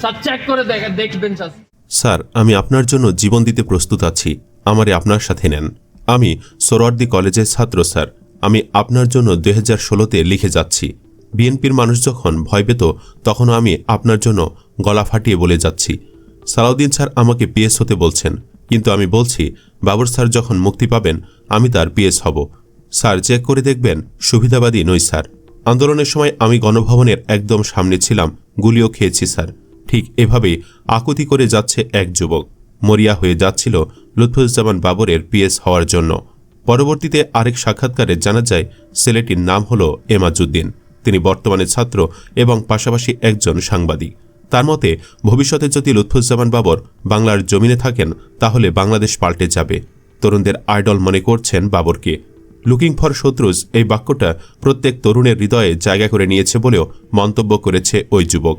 Sir sir আমি আপনার জন্য জীবন দিতে প্রস্তুত আছি। আমারে আপনার সাথে নেন। আমি সোরওয়ার্দি কলেজের ছাত্র, স্যার। আমি আপনার জন্য দুই হাজার ষোলোতে লিখে যাচ্ছি। বিএনপির মানুষ যখন ভয় পেত, তখন আমি আপনার জন্য গলা ফাটিয়ে বলে যাচ্ছি। সালাউদ্দিন স্যার আমাকে পিএস হতে বলছেন। কিন্তু আমি বলছি, বাবর স্যার যখন মুক্তি পাবেন, আমি তার পিএস হব। স্যার চেক করে দেখবেন, সুবিধাবাদী নই, স্যার। আন্দোলনের সময় আমি গণভবনের একদম সামনে ছিলাম। গুলিও খেয়েছি, স্যার। ঠিক এভাবেই আকুতি করে যাচ্ছে এক যুবক। মরিয়া হয়ে যাচ্ছিল লুৎফুজ্জামান বাবরের পিএস হওয়ার জন্য। পরবর্তীতে আরেক সাক্ষাৎকারে জানা যায়, ছেলেটির নাম হল এমাজুদ্দিন। তিনি বর্তমানে ছাত্র এবং পাশাপাশি একজন সাংবাদিক। তার মতে, ভবিষ্যতে যদি লুৎফুজ্জামান বাবর বাংলার জমিনে থাকেন, তাহলে বাংলাদেশ পাল্টে যাবে। তরুণদের আইডল মনে করছেন বাবরকে। লুকিং ফর শত্রুজ, এই বাক্যটা প্রত্যেক তরুণের হৃদয়ে জায়গা করে নিয়েছে বলেও মন্তব্য করেছে ওই যুবক।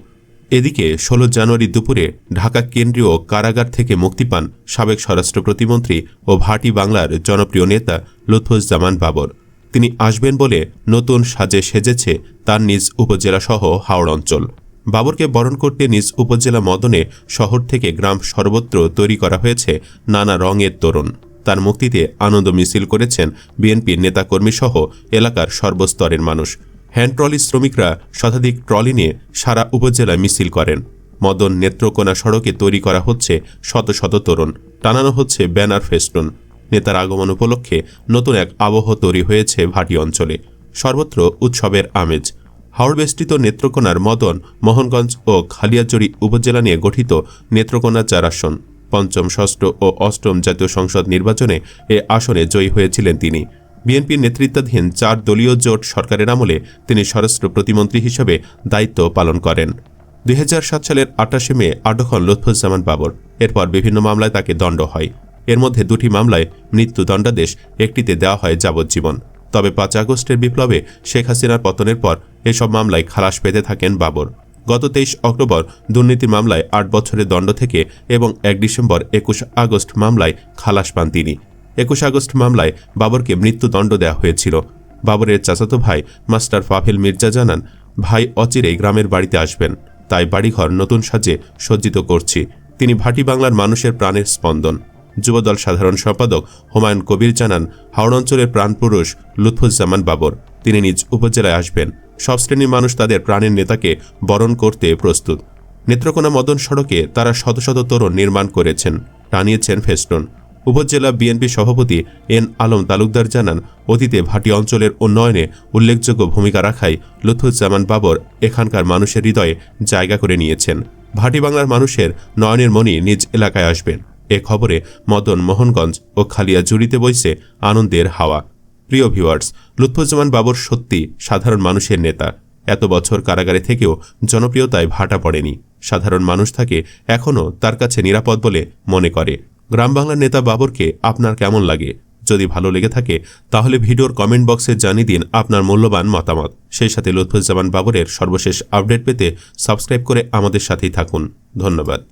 এদিকে ষোলো জানুয়ারি দুপুরে ঢাকা কেন্দ্রীয় কারাগার থেকে মুক্তি পান সাবেক স্বরাষ্ট্র প্রতিমন্ত্রী ও ভাটি বাংলার জনপ্রিয় নেতা লুৎফুজ্জামান বাবর। তিনি আসবেন বলে নতুন সাজে সেজেছে তার নিজ উপজেলা সহ হাওড় অঞ্চল। বাবরকে বরণ করতে নিজ উপজেলা মদনে শহর থেকে গ্রাম সর্বত্র তৈরি করা হয়েছে নানা রঙের তরুণ। তার মুক্তিতে আনন্দ মিছিল করেছেন বিএনপির নেতাকর্মী সহ এলাকার সর্বস্তরের মানুষ। হ্যান্ড ট্রলি শ্রমিকরা শতাধিক ট্রলি নিয়ে সারা উপজেলায় মিছিল করেন। মদন নেত্রকোনা সড়কে তৈরি করা হচ্ছে শত শত তরুণ। টানানো হচ্ছে ব্যানার ফেস্টুন। নেতার আগমন উপলক্ষে নতুন এক আবহ তৈরি হয়েছে ভাটি অঞ্চলে। সর্বত্র উৎসবের আমেজ। হাওড়বেষ্টিত নেত্রকোনার মদন, মোহনগঞ্জ ও খালিয়াজড়ি উপজেলা নিয়ে গঠিত নেত্রকোনা চার আসন। পঞ্চম, ষষ্ঠ ও অষ্টম জাতীয় সংসদ নির্বাচনে এ আসনে জয়ী হয়েছিলেন তিনি। বিএনপির নেতৃত্বাধীন চার দলীয় জোট সরকারের আমলে তিনি স্বরাষ্ট্র প্রতিমন্ত্রী হিসেবে দায়িত্ব পালন করেন। দুই সাত সালের আটাশে মে আটক হন লুৎফুজ্জামান বাবর। এরপর বিভিন্ন মামলায় তাকে দণ্ড হয়। এর মধ্যে দুটি মামলায় মৃত্যুদণ্ডাদেশ, একটিতে দেওয়া হয় যাবজ্জীবন। তবে পাঁচ আগস্টের বিপ্লবে শেখ হাসিনার পতনের পর এসব মামলায় খালাস পেতে থাকেন বাবর। গত তেইশ অক্টোবর দুর্নীতি মামলায় আট বছরের দণ্ড থেকে এবং এক ডিসেম্বর একুশ আগস্ট মামলায় খালাস পান তিনি। একুশ আগস্ট মামলায় বাবরকে মৃত্যুদণ্ড দেওয়া হয়েছিল। বাবরের চাচাতো ভাই মাস্টার ফাফিল মির্জা জানান, ভাই অচিরেই গ্রামের বাড়িতে আসবেন, তাই বাড়িঘর নতুন সাজে সজ্জিত করছি। তিনি ভাটি বাংলার মানুষের প্রাণের স্পন্দন। যুবদল সাধারণ সম্পাদক হুমায়ুন কবির জানান, হাওড় অঞ্চলের প্রাণপুরুষ লুৎফুজ্জামান বাবর, তিনি নিজ উপজেলায় আসবেন। সব শ্রেণির মানুষ তাদের প্রাণের নেতাকে বরণ করতে প্রস্তুত। নেত্রকোনা মদন সড়কে তারা শত শত তরুণ নির্মাণ করেছেন, টানিয়েছেন ফেস্টন। উপজেলা বিএনপি সভাপতি এন আলম তালুকদার জানান, অতীতে ভাটি অঞ্চলের উন্নয়নে উল্লেখযোগ্য ভূমিকা রাখায় লুথুজ্জামান বাবর এখানকার মানুষের হৃদয়ে জায়গা করে নিয়েছেন। ভাটি বাংলার মানুষের নয়নের মণি নিজ এলাকায় আসবেন। এ খবরে মদন মোহনগঞ্জ ও খালিয়া জুড়িতে বইছে আনন্দের হাওয়া। প্রিয় ভিউয়ার্স, লুৎফুজ্জামান বাবর সত্যি সাধারণ মানুষের নেতা। এত বছর কারাগারে থেকেও জনপ্রিয়তায় ভাটা পড়েনি। সাধারণ মানুষ থাকে এখনও তার কাছে নিরাপদ বলে মনে করে। গ্রাম বাংলার নেতা বাবরকে আপনার কেমন লাগে? যদি ভালো লেগে থাকে, তাহলে ভিডিওর কমেন্ট বক্সে জানিয়ে দিন আপনার মূল্যবান মতামত। সেই সাথে লুৎফুজ্জামান বাবরের সর্বশেষ আপডেট পেতে সাবস্ক্রাইব করে আমাদের সাথেই থাকুন। ধন্যবাদ।